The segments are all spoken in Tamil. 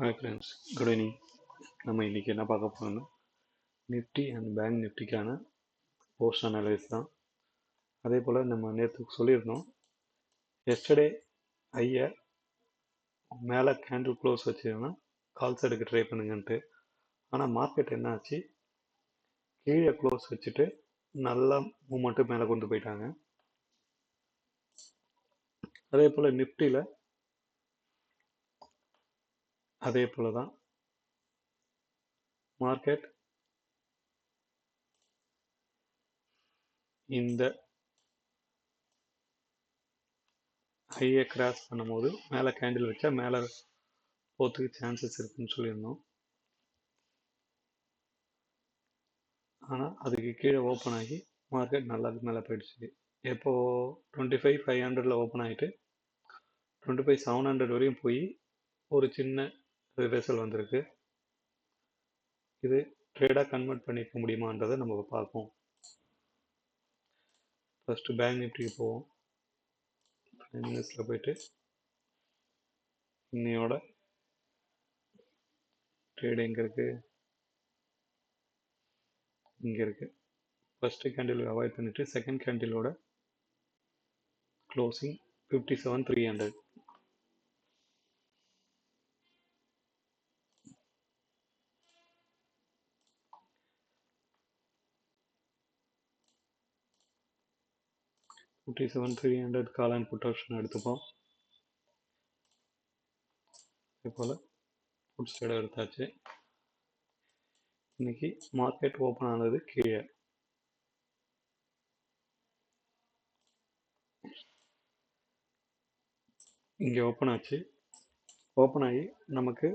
ஹாய் ஃப்ரெண்ட்ஸ் குட் ஈவினிங் நம்ம இன்றைக்கி என்ன பார்க்க போகிறோம்னா நிஃப்டி அண்ட் பேங்க் நிஃப்டிக்கான போஸ்ட் அனலைஸ் தான். அதே போல் நம்ம நேற்று சொல்லியிருந்தோம் எஸ்டர்டே ஐயா மேலே கேண்டில் க்ளோஸ் வச்சுருந்தா கால்ஸ் எடுக்க ட்ரை பண்ணுங்கன்ட்டு. ஆனால் மார்க்கெட் என்ன ஆச்சு கீழே க்ளோஸ் வச்சுட்டு நல்லா மூமெண்ட்டு மேலே கொண்டு போயிட்டாங்க. அதே போல் நிஃப்டியில் அதே போல தான் மார்க்கெட் இந்த ஹையை கிராஸ் பண்ணும்போது மேலே கேண்டில் வச்சா மேலே போகிறதுக்கு சான்சஸ் இருக்குன்னு சொல்லியிருந்தோம். ஆனால் அதுக்கு கீழே ஓப்பன் ஆகி மார்க்கெட் நல்லா மேலே போயிடுச்சு. இப்போது டுவெண்ட்டி ஃபைவ் ஃபைவ் ஹண்ட்ரடில் ஓப்பன் ஆகிட்டு டுவெண்ட்டி ஃபைவ் செவன் ஹண்ட்ரட் வரையும் போய் ஒரு சின்ன ரிவர்சல் வந்திருக்கு. இது ட்ரேடாக கன்வெர்ட் பண்ணிக்க முடியுமான்றதை நம்ம பார்ப்போம். ஃபஸ்ட்டு பேங்க் நிஃப்டிக்கு போவோம். மினிட்ஸில் போயிட்டு இன்னையோட ட்ரேடு எங்கே இருக்குது இங்கே இருக்குது ஃபஸ்ட்டு கேண்டில் அவாய்ட் பண்ணிவிட்டு second கேண்டிலோட closing fifty seven three hundred fifty seven three hundred call and put option எடுத்துப்போம். அதே போல் ஃபுட் சைடு எடுத்தாச்சு. இன்னைக்கு மார்க்கெட் ஓப்பன் ஆனது கீழே. இங்கே ஓப்பன் ஆச்சு. ஓப்பன் ஆகி நமக்கு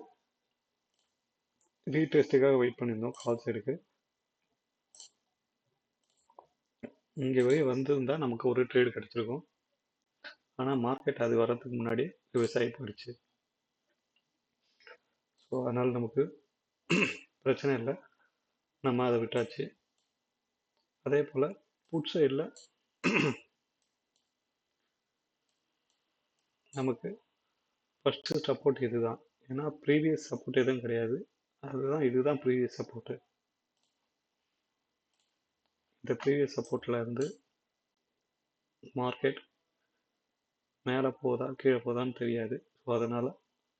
ரீடெஸ்ட்டுக்காக வெயிட் பண்ணியிருந்தோம். கால் சைடுக்கு இங்கே வரை வந்திருந்தா நமக்கு ஒரு ட்ரேடு கிடச்சிருக்கும். ஆனால் மார்க்கெட் அது வர்றதுக்கு முன்னாடி விவசாயி போயிடுச்சு. ஸோ அதனால் நமக்கு பிரச்சனை இல்லை. நம்ம அதை விட்டாச்சு. அதே போல் புட் சைடில் நமக்கு ஃபஸ்ட்டு சப்போர்ட் இது தான் ஏன்னா ப்ரீவியஸ் சப்போர்ட் எதுவும் கிடையாது. அதுதான் இதுதான் ப்ரீவியஸ் சப்போர்ட்டு இந்த ப்ரீவியஸ் சப்போர்ட்டில் இருந்து மார்க்கெட் மேலே போதா கீழே போதான்னு தெரியாது. ஸோ அதனால்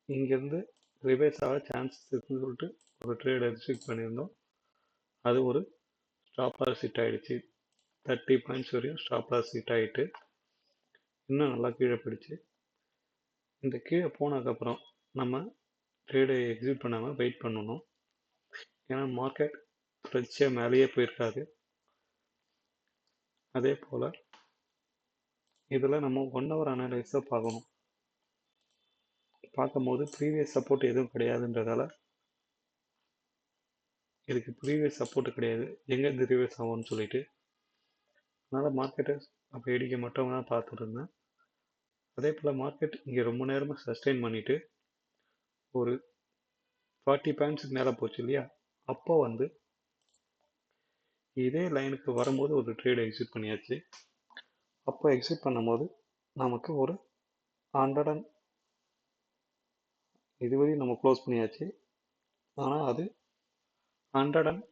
இங்கேருந்து ரிவைஸ் ஆக சான்சஸ் இருக்குன்னு சொல்லிட்டு ஒரு ட்ரேட் எக்ஸிட் பண்ணியிருந்தோம். அது ஒரு ஸ்டாப்லாஸ் ஹிட் ஆகிடுச்சு தேர்ட்டி பாயிண்ட்ஸ் வரையும் ஸ்டாப்லாஸ் ஹிட் ஆகிட்டு இன்னும் நல்லா கீழே போயிடுச்சு. இந்த கீழே போனதுக்கப்புறம் நம்ம ட்ரேடை எக்ஸிட் பண்ணாமல் வெயிட் பண்ணணும். ஏன்னா மார்க்கெட் ஃப்ரெஷ்ஷாக மேலேயே போயிருக்காது. அதே போல் இதில் நம்ம ஒன் ஹவர் அனலைஸை பார்க்கணும். பார்க்கும்போது ப்ரீவியஸ் சப்போர்ட் எதுவும் கிடையாதுன்றதால இதுக்கு ப்ரீவியஸ் சப்போர்ட் கிடையாது. எங்கேருந்து ரிவர்ஸ் ஆகும்னு சொல்லிட்டு. அதனால் மார்க்கெட்டை அப்போ இடிக்க மட்டும் தான் பார்த்துட்டு இருந்தேன். அதே போல் மார்க்கெட் இங்கே ரொம்ப நேரமாக சஸ்டெயின் பண்ணிவிட்டு ஒரு ஃபார்ட்டி பாயிண்ட்ஸுக்கு மேலே போச்சு இல்லையா? அப்போ வந்து இதே லைனுக்கு வரும்போது ஒரு ட்ரேடு எக்ஸிட் பண்ணியாச்சு. அப்போ எக்ஸிட் பண்ணும்போது நமக்கு ஒரு ஹண்ட்ரட் அண்ட் இதுவரையும் நம்ம க்ளோஸ் பண்ணியாச்சு. ஆனால் அது ஹண்ட்ரட் அண்ட்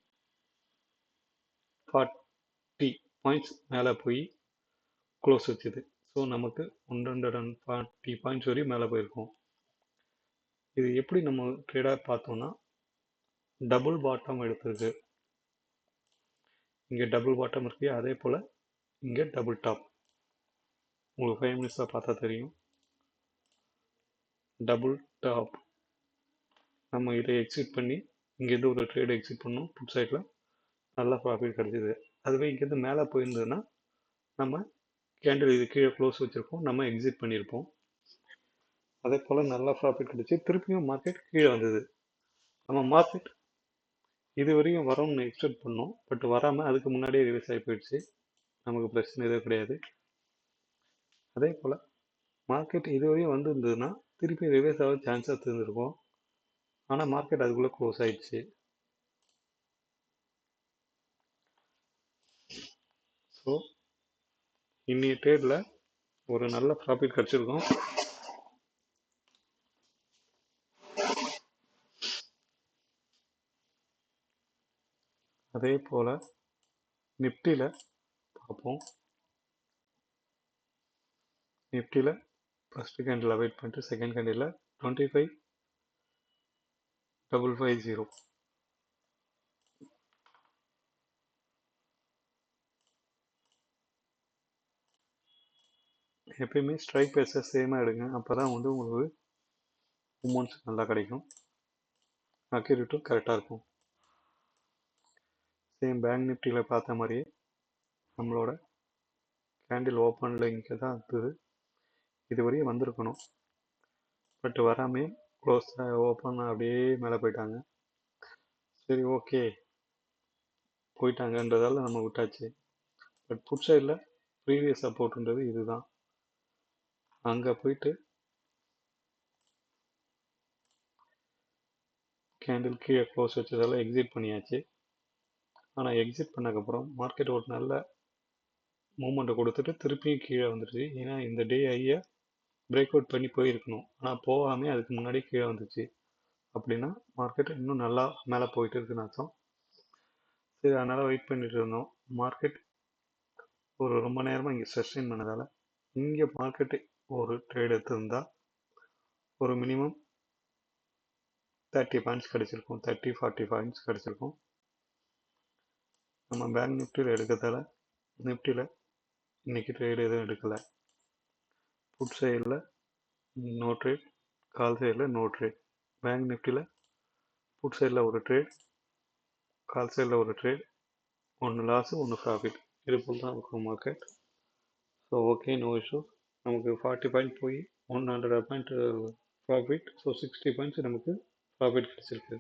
ஃபார்ட்டி பாயிண்ட்ஸ் மேலே போய் க்ளோஸ் வச்சுது. ஸோ நமக்கு one hundred and forty points வரையும் மேலே போயிருக்கோம். இது எப்படி நம்ம ட்ரேடாக பார்த்தோம்னா டபுள் பாட்டம் எடுத்திருக்கு. இங்கே டபுள் பாட்டம் இருக்குது அதே போல் இங்கே டபுள் டாப் உங்களுக்கு ஃபைவ் மினிட்ஸில் பார்த்தா தெரியும். டபுள் டாப் நம்ம இதை எக்ஸிட் பண்ணி இங்கேருந்து ஒரு ட்ரேட் எக்ஸிட் பண்ணோம். புட் சைடில் நல்லா ப்ராஃபிட் கிடச்சிது. அதுவே இங்கேருந்து மேலே போயிருந்ததுன்னா நம்ம கேண்டில் இது கீழே க்ளோஸ் வச்சுருப்போம். நம்ம எக்ஸிட் பண்ணியிருப்போம் அதே போல் நல்லா ப்ராஃபிட் கிடச்சி திருப்பியும் மார்க்கெட் கீழே வந்தது. நம்ம மார்க்கெட் இது வரையும் வரும்னு எக்ஸ்பெக்ட் பண்ணோம். பட் வராமல் அதுக்கு முன்னாடியே ரிலீஸ் ஆகி போயிடுச்சு. நமக்கு பிரச்சனை எதுவும் கிடையாது. அதே போல் மார்க்கெட் இதுவரையும் வந்திருந்ததுன்னா திருப்பி ரிவர்ஸ் ஆக சான்சஸ் இருந்திருக்கும் ஆனால் மார்க்கெட் அதுக்குள்ளே க்ளோஸ் ஆயிடுச்சு. ஸோ இன்னைய ட்ரேடில் ஒரு நல்ல ப்ராஃபிட் கிடச்சிருக்கோம். அதே போல் நிஃப்டியில் பார்ப்போம் நிஃப்டியில் ஃபஸ்ட்டு கேண்டில் அவாய்ட் பண்ணிட்டு second candle twenty five double five zero எப்பயுமே ஸ்ட்ரைக் பேஸை சேமாக எடுங்க. அப்போ தான் வந்து உங்களுக்கு மூமெண்ட்ஸ் நல்லா கிடைக்கும். அக்யூரேட்டும் கரெக்டாக இருக்கும். சேம் பேங்க் நிஃப்டியில் பார்த்த மாதிரியே நம்மளோட கேண்டில் ஓப்பனில் இங்கே தான் இருந்தது இதுவரையும் வந்திருக்கணும். பட் வராமே க்ளோஸ் ஓப்பன் அப்படியே மேலே போயிட்டாங்க. சரி ஓகே போயிட்டாங்கன்றதால நம்ம விட்டாச்சு. பட் புட் சைடில் ப்ரீவியஸ் சப்போர்ட்ன்றது இதுதான். அங்கே போயிட்டு கேண்டில் கீழே க்ளோஸ் வச்சதால எக்ஸிட் பண்ணியாச்சு. ஆனால் எக்ஸிட் பண்ணக்கப்புறம் மார்க்கெட் ஒரு நல்ல மூமெண்ட்டை கொடுத்துட்டு திருப்பியும் கீழே வந்துடுச்சு ஏன்னா இந்த டே ஐயை பிரேக் அவுட் பண்ணி போயிருக்கணும். ஆனால் போகாமல் அதுக்கு முன்னாடி கீழே வந்துச்சு. அப்படின்னா மார்க்கெட் இன்னும் நல்லா மேலே போயிட்டு இருக்குன்னு அர்த்தம். சரி அதனால் வெயிட் பண்ணிட்டு இருந்தோம். மார்க்கெட் ஒரு ரொம்ப நேரமாக இங்கே சஸ்டெயின் பண்ணதால் இங்கே மார்க்கெட்டு ஒரு ட்ரேட் எடுத்திருந்தால் ஒரு மினிமம் தேர்ட்டி பாயிண்ட்ஸ் கிடச்சிருக்கும். தேர்ட்டி ஃபார்ட்டி பாயிண்ட்ஸ் கிடச்சிருக்கும். நம்ம பேங்க் நிஃப்டியில் எடுக்கிறதால நிஃப்டியில் இன்றைக்கி ட்ரேடு எதுவும் எடுக்கலை. புட் சைடில் நோ ட்ரேட் கால் சைடில் நோ ட்ரேட் பேங்க் நிஃப்டியில் புட் சைடில் ஒரு ட்ரேட் கால் சைடில் ஒரு ட்ரேட் ஒன்று லாஸு ஒன்று ப்ராஃபிட் இது போல் தான் இருக்கும் market so okay no issue நமக்கு ஃபார்ட்டி பாயிண்ட் போய் one hundred point profit so sixty points நமக்கு ப்ராஃபிட் கிடச்சிருக்கு.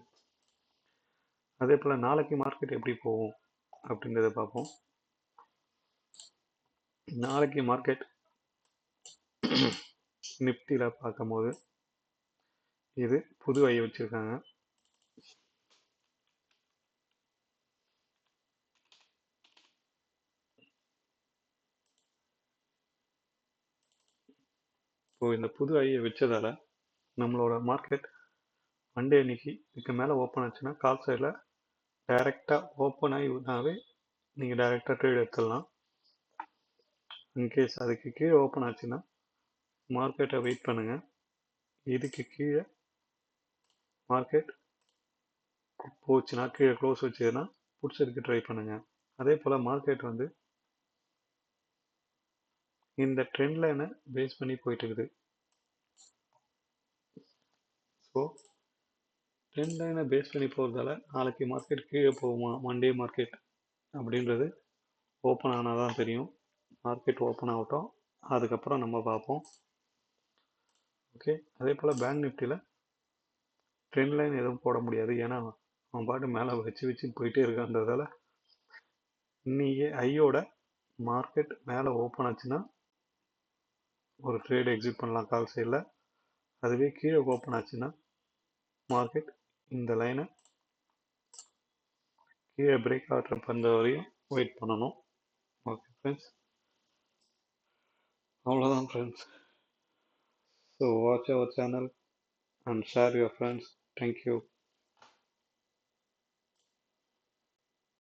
அதே போல் நாளைக்கு மார்க்கெட் எப்படி போகும்? அப்படின்றத பார்ப்போம். நாளைக்கு மார்க்கெட் நிஃப்டியில் பார்க்கும்போது இது புது ஐ வச்சுருக்காங்க. இப்போ இந்த புது ஐயை வச்சதால் நம்மளோட மார்க்கெட் மண்டே அன்னைக்கு இதுக்கு மேலே ஓப்பன் ஆச்சுன்னா கால் சைடில் டேரெக்டாக ஓப்பன் ஆகினாவே நீங்கள் டைரெக்டாக ட்ரேட் எடுத்துடலாம். இன்கேஸ் அதுக்கு கீழே ஓப்பன் ஆச்சுன்னா மார்க்கெட்டை வெயிட் பண்ணுங்கள் இதுக்கு கீழே மார்க்கெட் போச்சுன்னா கீழே க்ளோஸ் வச்சதுன்னா பிடிச்சதுக்கு ட்ரை பண்ணுங்கள் அதே போல் மார்க்கெட் வந்து இந்த ட்ரெண்ட் லைனை பேஸ் பண்ணி போயிட்டு இருக்குது. ஸோ ட்ரெண்ட் லைனை பேஸ் பண்ணி போகிறதால நாளைக்கு மார்க்கெட் கீழே போகுமா மண்டே மார்க்கெட் அப்படின்றது ஓப்பன் ஆனால் தான் தெரியும். மார்க்கெட் ஓப்பன் ஆகட்டும். அதுக்கப்புறம் நம்ம பார்ப்போம். ஓகே அதே போல் பேங்க் நிஃப்டியில் ட்ரெண்ட் லைன் எதுவும் போட முடியாது. ஏன்னா அவன் பாட்டு மேலே வச்சு வச்சு போயிட்டே இருக்கான்றதால இன்னைக்கு ஐயோட மார்க்கெட் மேலே ஓப்பன் ஆச்சுன்னா ஒரு ட்ரேட் எக்ஸிட் பண்ணலாம். கால் சைடில் அதுவே கீழே ஓப்பன் ஆச்சுன்னா மார்க்கெட் இந்த லைனை கீழே பிரேக் ஆர்டர் பண்ணுற வரையும் வெயிட் பண்ணணும். ஓகே ஃப்ரெண்ட்ஸ் அவ்வளோதான் friends so watch our channel and share your friends thank you